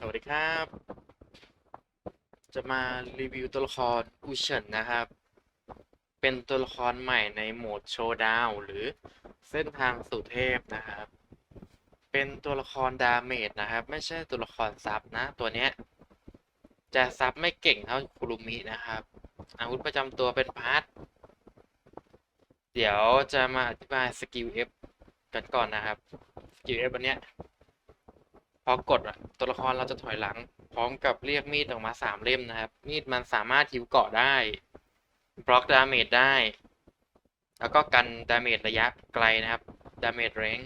สวัสดีครับ จะมารีวิวตัวละครอูเฉินนะครับ เป็นตัวละครใหม่ในโหมดโชว์ดาวหรือเส้นทางสู่เทพนะครับ เป็นตัวละครดาเมจนะครับ ไม่ใช่ตัวละครซับนะ ตัวเนี้ย จะซับไม่เก่งเท่าคุรุมินะครับ อาวุธประจำตัวเป็นพาร์ทเดี๋ยวจะมาอธิบายสกิล F กันก่อนนะครับ สกิล F อันเนี้ย พอกดตัวละครเราจะถอยหลัง พร้อมกับเรียกมีดออกมาสามเล่มนะครับ มีดมันสามารถฮิวเกาะได้ บล็อกดาเมจได้ แล้วก็กันดาเมจระยะไกลนะครับดาเมจเรง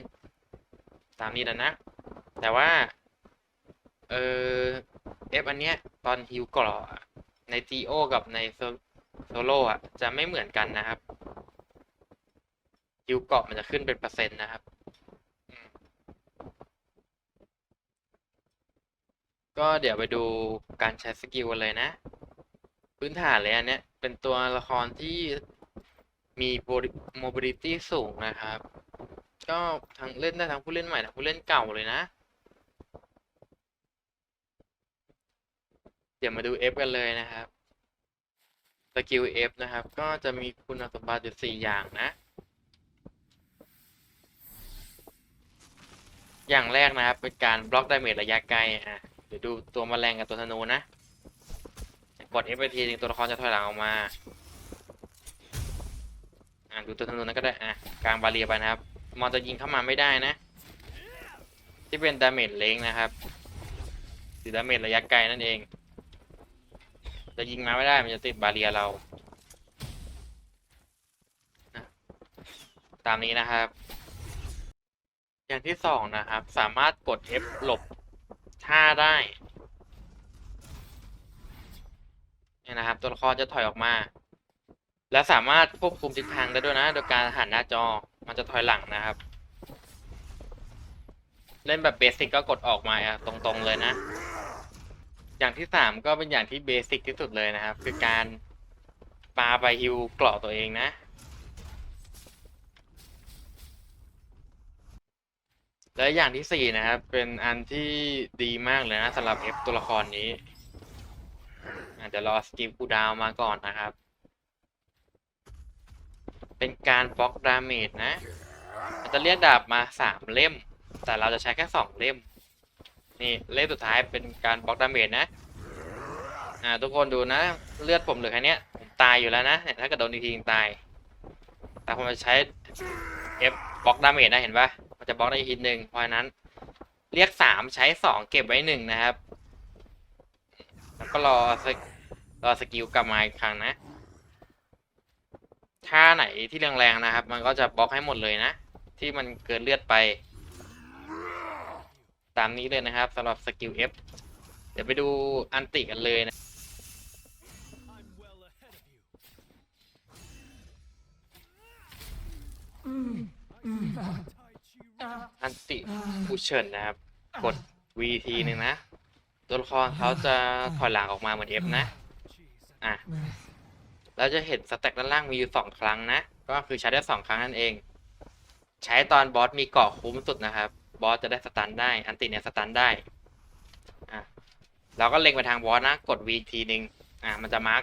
ตามนี้แล้วนะ แต่ว่า เออเอฟอันเนี้ยตอนฮิวเกาะอะในจีโอกับในโซโล่อะจะไม่เหมือนกันนะครับฮิวเกาะมันจะขึ้นเป็นเปอร์เซ็นต์นะครับ ก็เดี๋ยวไปดูการใช้สกิลกันเลยนะ พื้นฐานเลยอันเนี้ยเป็นตัวละครที่มี mobility สูงนะครับ ก็ทั้งเล่นได้ทั้งผู้เล่นใหม่ทั้งผู้เล่นเก่าเลยนะ เดี๋ยวมาดู F กันเลยนะครับสกิล F นะครับ ก็จะมีคุณสมบัติอยู่สี่อย่างนะ อย่างแรกนะครับ เป็นการบล็อกดาเมจระยะไกลอะ ดี๋ยวดูตัวแมลงกับตัวธนูนะ กด F ไปทีนึงตัวละครจะถอยหลังออกมา อ่าดูตัวธนูนั้นก็ได้ อะกลางบาเรียไปนะครับ มอนจะยิงเข้ามาไม่ได้นะ ที่เป็นดาเมจเล้งนะครับหรือดาเมจระยะไกลนั่นเอง จะยิงมาไม่ได้ มันจะติดบาเรียเรานะตามนี้นะครับ อย่างที่สองนะครับ สามารถกด F หลบ ท่าได้ เนี่ยนะครับ ตัวละครจะถอยออกมา และสามารถควบคุมทิศทางได้ด้วยนะ โดยการหันหน้าจอ มันจะถอยหลังนะครับ เล่นแบบเบสิกก็กดออกมาตรงๆเลยนะ อย่างที่สามก็เป็นอย่างที่เบสิกที่สุดเลยนะครับ คือการปาไปฮิวเกราะตัวเองนะ และอย่างที่สี่นะครับ เป็นอันที่ดีมากเลยนะสำหรับ F ตัวละครนี้อะเดี๋ยวรอสกิลคูดาวมาก่อนนะครับ เป็นการบล็อกดาเมจนะมันจะเรียกดาบมาสามเล่ม แต่เราจะใช้แค่สองเล่ม นี่เล่มสุดท้ายเป็นการบล็อกดาเมจนะอ่าทุกคนดูนะ เลือดผมเหลือแค่นี้ผมตายอยู่แล้วนะเนี่ยถ้าเกิดโดนอีกทียิงตาย แต่ผมจะใช้ F บล็อกดาเมจนะเห็นปะ มันจะบล็อกได้อีกทีหนึ่งเพราะนั้น เรียกสามใช้สองเก็บไว้หนึ่งนะครับ แล้วก็รอสรอสกิลกลับมาอีกครั้งนะท่าไหนที่แรงๆนะครับ มันก็จะบล็อกให้หมดเลยนะ ที่มันเกินเลือดไป ตามนี้เลยนะครับสำหรับสกิล F เดี๋ยวไปดูอันติกันเลยนะ I'm well ahead of you. อันติผู้เฉินนะครับ กด VT หนึ่งนะ ตัวละครเขาจะถอยหลังออกมาเหมือน F นะ Jeez, อะเราจะเห็นสแต็กด้านล่างมีอยู่สองครั้งนะ ก็คือใช้ได้สองครั้งนั่นเอง ใช้ตอนบอสมีเกาะคุ้มสุดนะครับ บอสจะได้สตันได้ อันติเนี่ยสตันได้ อะ เราก็เล็งไปทางบอสนะ กด V อีกทีหนึ่งอะ มันจะมาร์ก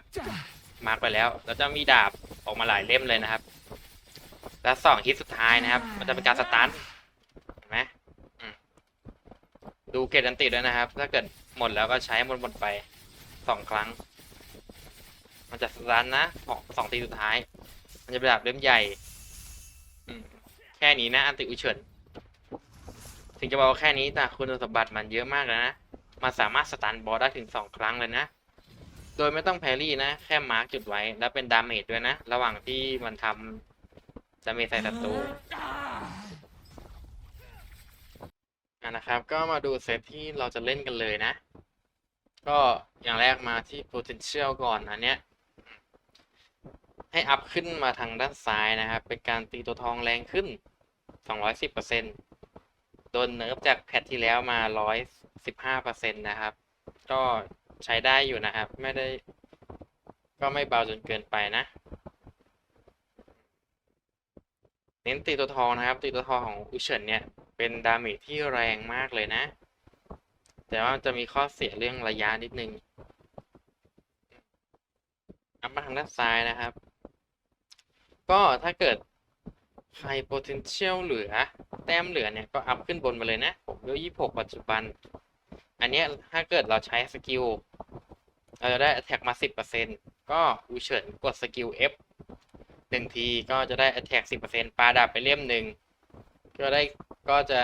มาร์กไปแล้วแล้วจะมีดาบออกมาหลายเล่มเลยนะครับ แล้วสองฮิตสุดท้ายนะครับ มันจะเป็นการสตันเห็น ไหมดูเกตอันติด้วยนะครับ ถ้าเกิดหมดแล้วก็ใช้หมดหมดไปสองครั้ง มันจะสตันนะของสองตีสุดท้าย มันจะเป็นดาบเล่มใหญ่แค่นี้นะ อันติอุเฉินถึงจะบอกว่าแค่นี้แต่คุณสมบัติมันเยอะมากแล้วนะมันสามารถสตันบอสได้ถึงสองครั้งเลยนะ โดยไม่ต้องแพรรี่นะ แค่มาร์กจุดไว้ แล้วเป็นดาเมจด้วยนะ ระหว่างที่มันทำดาเมจใส่ศัตรู อะ นะครับ ก็มาดูเซตที่เราจะเล่นกันเลยนะ ก็อย่างแรกมาที่ potential ก่อนอันเนี้ย ให้อัพขึ้นมาทางด้านซ้ายนะครับ เป็นการตีตัวทองแรงขึ้น 210%โดนเนิร์ฟจากแพทที่แล้วมา 115%นะครับ ก็ใช้ได้อยู่นะครับ ไม่ได้ ก็ไม่เบาจนเกินไปนะเน้นตีตัวทองนะครับ ตีตัวทองของอุเฉินเนี่ย เป็นดาเมจที่แรงมากเลยนะ แต่ว่าจะมีข้อเสียเรื่องระยะนิดนึงอัพมาทางด้านซ้ายนะครับ ก็ถ้าเกิดใคร potential เหลือ แต้มเหลือเนี่ย ก็อัพขึ้นบนมาเลยนะผมด้วยยี่หกปัจจุบัน อันนี้ถ้าเกิดเราใช้สกิล เราจะได้ attack มา 10%ก็อูเฉินกดสกิล F หนึ่งทีก็จะได้ attack 10%ปาดาบไปเล่มหนึ่งก็ได้ ก็จะ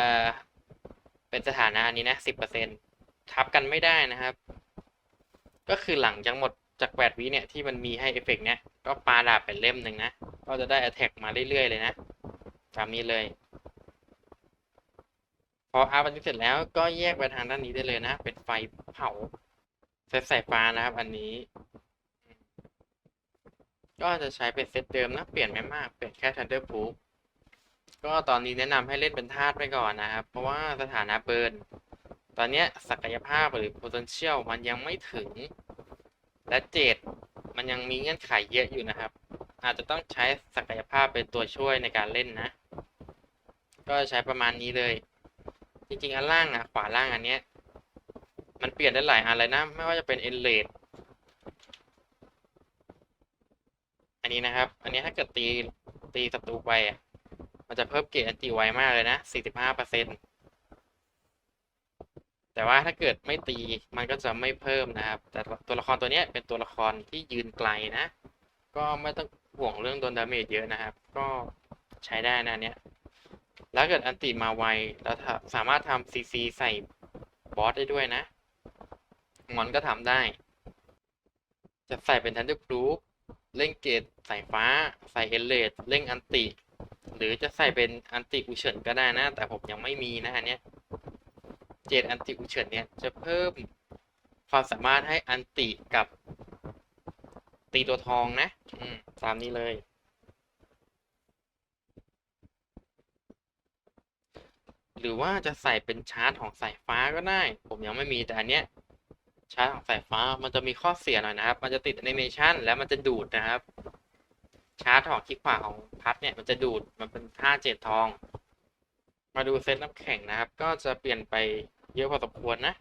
เป็นสถานะนี้นะ10%ทับกันไม่ได้นะครับ ก็คือหลังจากหมดจากแปดวิเนี่ยที่มันมีให้เอฟเฟกต์เนี้ยก็ปาดาบไปเล่มหนึ่งนะ ก็จะได้ attack มาเรื่อยๆเลยนะ ตามนี้เลย พออัพอันนี้เสร็จแล้วก็แยกไปทางด้านนี้ได้เลยนะ เป็นไฟเผาเซตสายฟ้านะครับ อันนี้ ก็จะใช้เป็นเซตเดิมนะ เปลี่ยนไม่มาก เปลี่ยนแค่ Thunderproof ก็ตอนนี้แนะนำให้เล่นเป็นธาตุไปก่อนนะครับ เพราะว่าสถานะเบิร์นตอนเนี้ยศักยภาพหรือ potential มันยังไม่ถึง และเจดมันยังมีเงื่อนไขเยอะอยู่นะครับ อาจจะต้องใช้ศักยภาพเป็นตัวช่วยในการเล่นนะ ก็ใช้ประมาณนี้เลย จริงๆ อันล่างอะ ขวาล่างอันเนี้ย มันเปลี่ยนได้หลายอันเลยนะ ไม่ว่าจะเป็น e n l a t อันนี้นะครับ อันนี้ถ้าเกิดตีตีศัตรูไปอะ มันจะเพิ่มเกรดอันติไวมากเลยนะ 45%แต่ว่าถ้าเกิดไม่ตีมันก็จะไม่เพิ่มนะครับ แต่ตัวละครตัวนี้เป็นตัวละครที่ยืนไกลนะ ก็ไม่ต้องห่วงเรื่องโดนดาเมจเยอะนะครับ ก็ใช้ได้นะเนี้ย แล้วเกิดอันติมาไว แล้วสามารถทำซีซีใส่บอสได้ด้วยนะมอนก็ทำได้ จะใส่เป็นทันเดอร์พลูฟเล่งเกตสายฟ้า ใส่เอเลดเล่งอันติ หรือจะใส่เป็นอันติอุเฉินก็ได้นะ แต่ผมยังไม่มีนะอันเนี้ยเจดอันติอุเฉินเนี่ยจะเพิ่มความสามารถให้อันติกับตีตัวทองนะอืมตามนี้เลย หรือว่าจะใส่เป็นชาร์จของสายฟ้าก็ได้ ผมยังไม่มีแต่อันเนี้ยชาร์จของสายฟ้ามันจะมีข้อเสียหน่อยนะครับ มันจะติดแอนิเมชันแล้วมันจะดูดนะครับ ชาร์จของคลิกขวาของพัดเนี่ยมันจะดูดมันเป็นท่าเจ็ดทอง มาดูเซตน้ำแข็งนะครับ ก็จะเปลี่ยนไปเยอะพอสมควรนะ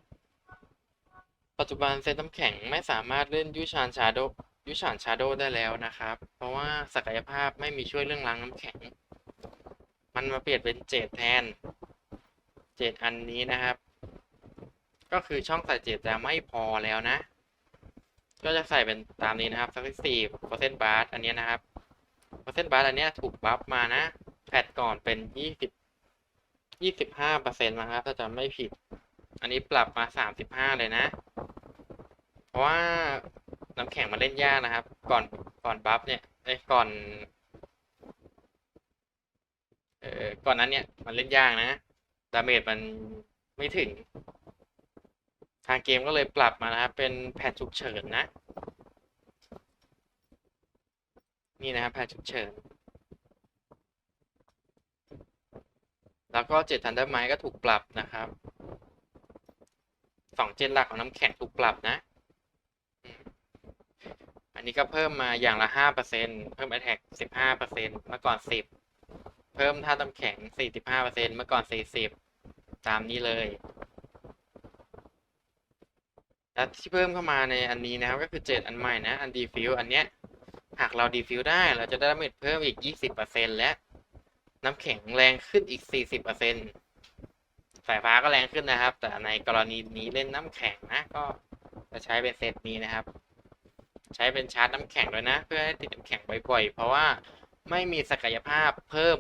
ปัจจุบันเซตน้ำแข็งไม่สามารถเล่นยูชานชาโดยูชานชาโดได้แล้วนะครับ เพราะว่าศักยภาพไม่มีช่วยเรื่องล้างน้ำแข็ง มันมาเปลี่ยนเป็นเจดแทน เจดอันนี้นะครับ ก็คือช่องใส่เจดจะไม่พอแล้วนะก็จะใส่เป็นตามนี้นะครับสักสี่เปอร์เซ็นต์บาร์อันนี้นะครับ เปอร์เซ็นต์บาร์อันเนี้ยถูกบัฟมานะ แพทก่อนเป็นยี่สิบยี่สิบห้าเปอร์เซ็นต์นะครับ ถ้าจำไม่ผิด อันนี้ปรับมาสามสิบห้าเลยนะ เพราะว่าน้ำแข็งมันเล่นยากนะครับ ก่อนก่อนบัฟเนี่ยเอ้ก่อน เอ่อก่อนนั้นเนี่ย มันเล่นยากนะ ดาเมจมันไม่ถึง ทางเกมก็เลยปรับมานะครับ เป็นแพทฉุกเฉินนะ นี่นะครับแพทฉุกเฉินแล้วก็เจ็ดทันเดอร์ไมก็ถูกปรับนะครับสองเจนหลักของน้ำแข็งถูกปรับนะ อันนี้ก็เพิ่มมาอย่างละห้าเปอร์เซ็นเพิ่ม attack สิบห้าเปอร์เซ็นเมื่อก่อนสิบเพิ่มท่าน้ำแข็งสี่สิบห้าเปอร์เซ็นเมื่อก่อนสี่สิบตามนี้เลยและที่เพิ่มเข้ามาในอันนี้นะครับก็คือเจ็ดอันใหม่นะ อันดีฟิวอันเนี้ย หากเราดีฟิวได้เราจะได้ดาเมจเพิ่มอีกยี่สิบเปอร์เซ็นและ น้ำแข็งแรงขึ้นอีกสี่สิบเปอร์เซ็นสายฟ้าก็แรงขึ้นนะครับ แต่ในกรณีนี้เล่นน้ำแข็งนะ ก็จะใช้เป็นเซตนี้นะครับ ใช้เป็นชาร์จน้ำแข็งด้วยนะ เพื่อให้ติดน้ำแข็งบ่อยๆ เพราะว่าไม่มีศักยภาพเพิ่ม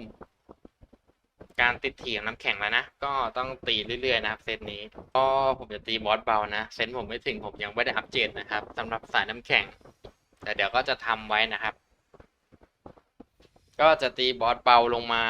การติดถี่ของน้ำแข็งแล้วนะ ก็ต้องตีเรื่อยๆนะครับเซตนี้ ก็ผมจะตีบอสเบานะ เซนผมไม่ถึงผมยังไม่ได้อัปเกรดนะครับสำหรับสายน้ำแข็ง แต่เดี๋ยวก็จะทำไว้นะครับ ก็จะตีบอสเบาลงมา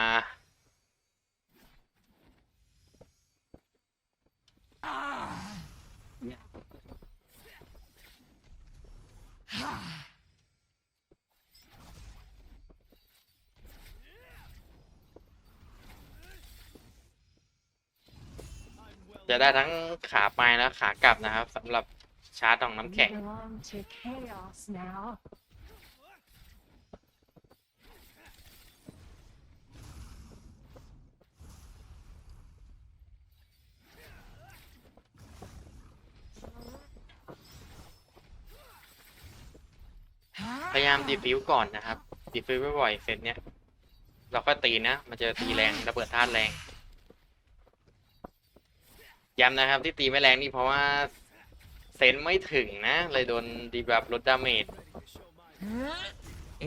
จะได้ทั้งขาไปและขากลับนะครับสำหรับ ชาร์จองน้ำแข็ง พยายามดีฟิวก่อนนะครับ ดีฟิวบ่อยๆเสร็เนี้ย เราก็ตีนะ มันจะตีแรงระเบิดธาตุแรงย้ำนะครับที่ตีไม่แรงนี่เพราะว่า เซนไม่ถึงนะ เลยโดนดีบับลดดาเมจ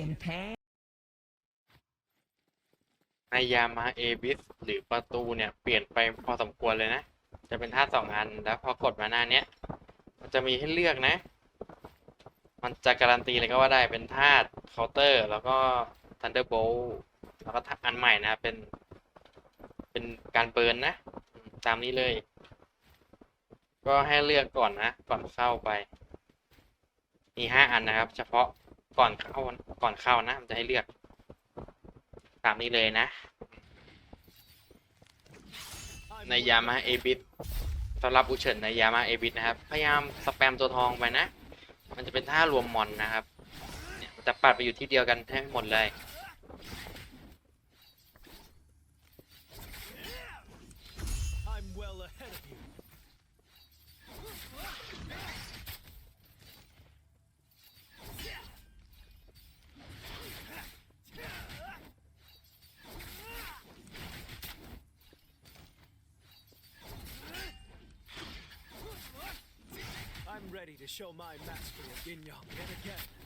In pain. ในยามาเอบิสหรือประตูเนี่ย เปลี่ยนไปพอสมควรเลยนะ จะเป็นธาตุสองอันแล้วพอกดมาหน้าเนี้ย มันจะมีให้เลือกนะ มันจะการันตีเลยก็ว่าได้เป็นธาตุเคาน์เตอร์ แล้วก็ทันเดอร์โบลแล้วก็อันใหม่นะเป็น เป็นการเบิร์นนะอืมตามนี้เลย ก็ให้เลือกก่อนนะ ก่อนเข้าไป มีห้าอันนะครับ เฉพาะก่อนเข้าก่อนเข้านะมันจะให้เลือกตามนี้เลยนะ ในยามาเอบิสสำหรับอุเฉินในยามาเอบิสนะครับ พยายามสแปมตัวทองไปนะ มันจะเป็นท่ารวมมอนนะครับ เนี่ยมันจะปัดไปอยู่ที่เดียวกันให้หมดเลย to show my mastery of Yin yet again.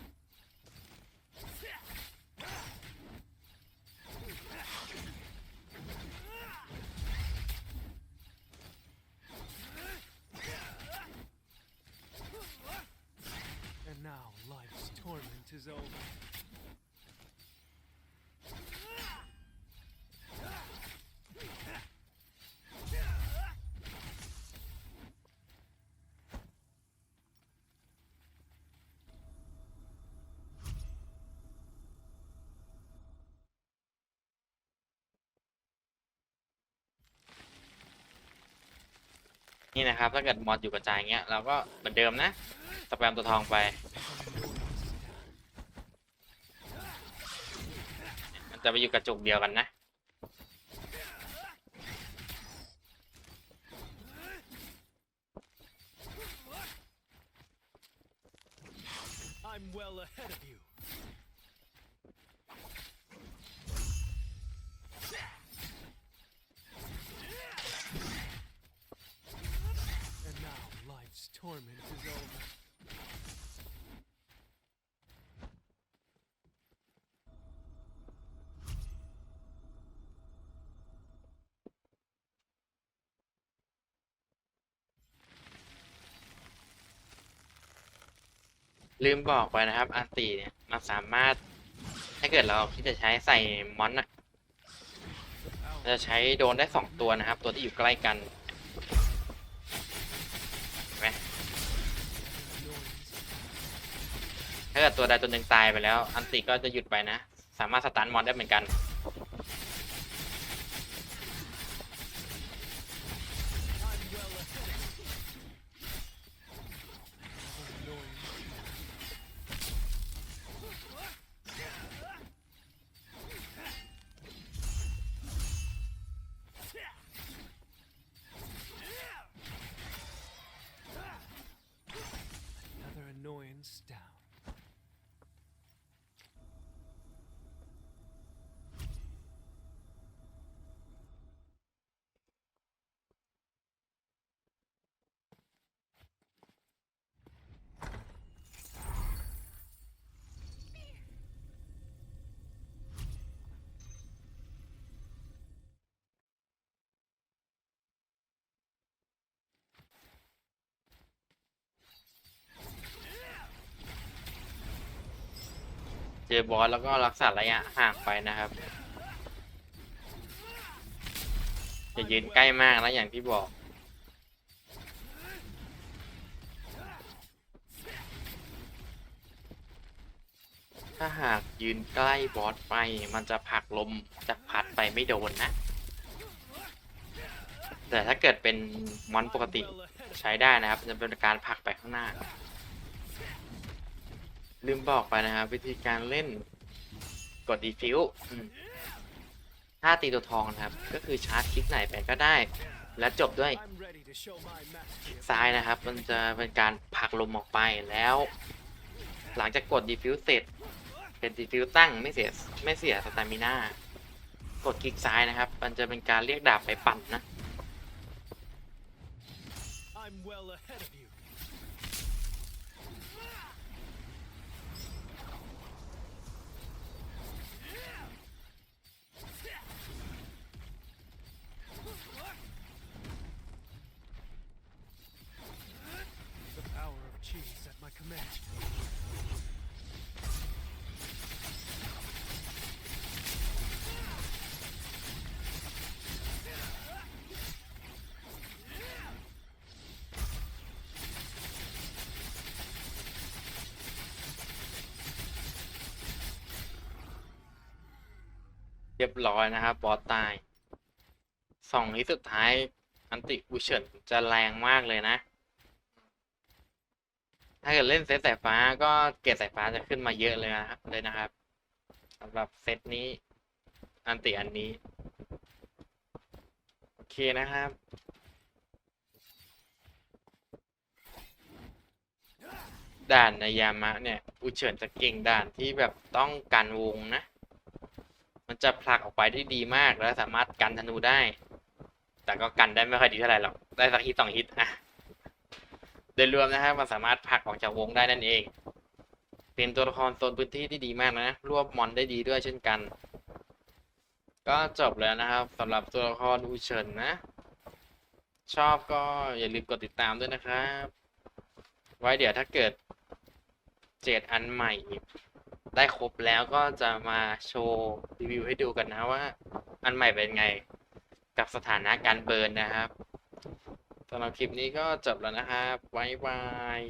นี่นะครับ ถ้าเกิดมอนอยู่กระจายเงี้ยเราก็เหมือนเดิมนะสแปมตัวทองไปมันจะไปอยู่กระจุกเดียวกันนะ ลืมบอกไปนะครับ อันตีเนี่ยมันสามารถ ถ้าเกิดเราคิดจะใช้ใส่มอนอะจะใช้โดนได้สองตัวนะครับ ตัวที่อยู่ใกล้กันเห็นไหมถ้าเกิดตัวใดตัวหนึ่งตายไปแล้ว อันติก็จะหยุดไปนะ สามารถสตาร์ทมอนได้เหมือนกัน เจอบอสแล้วก็รักษาระยะห่างไปนะครับอย่ายืนใกล้มากนะอย่างที่บอก ถ้าหากยืนใกล้บอสไปมันจะผลักลมจะพัดไปไม่โดนนะ แต่ถ้าเกิดเป็นมอนปกติใช้ได้นะครับ จะเป็นการผลักไปข้างหน้า ลืมบอกไปนะครับวิธีการเล่นกดดีฟิวถ้าตีตัวทองนะครับ ก็คือชาร์จคลิกไหนไปก็ได้ และจบด้วยซ้ายนะครับ มันจะเป็นการผลักลมออกไปแล้ว หลังจากกดดีฟิวเสร็จ เป็นดีฟิวตั้งไม่เสียไม่เสียสตามิน่ากดคลิกซ้ายนะครับ มันจะเป็นการเรียกดาบไปปั่นนะ รียบร้อยนะครับบอสตายสองนี้สุดท้ายอันติอุเฉินจะแรงมากเลยนะ ถ้าเกิดเล่นเซตสายฟ้าก็เกรดสายฟ้าจะขึ้นมาเยอะเลยนะครับเลยนะครับสำหรับเซตนี้ อันติอันนี้ โอเคนะครับด่านในยามะเนี่ย อุเฉินจะเก่งด่านที่แบบต้องการวงนะ มันจะผลักออกไปได้ดีมากแล้วสามารถกันธนูได้ แต่ก็กันได้ไม่ค่อยดีเท่าไหร่หรอกได้สักฮิตสองฮิตอะโดยรวมนะครับมันสามารถผลักออกจากวงได้นั่นเอง เป็นตัวละครโซนพื้นที่ที่ดีมากนะรวบมอนได้ดีด้วยเช่นกัน ก็จบแล้วนะครับสำหรับตัวละครอูเฉินนะ ชอบก็อย่าลืมกดติดตามด้วยนะครับ ไว้เดี๋ยวถ้าเกิดเจ็ดอันใหม่ ได้ครบแล้วก็จะมาโชว์รีวิวให้ดูกันนะว่า อันใหม่เป็นไงกับสถานะการเบิร์นนะครับสำหรับคลิปนี้ก็จบแล้วนะครับ บ๊ายบาย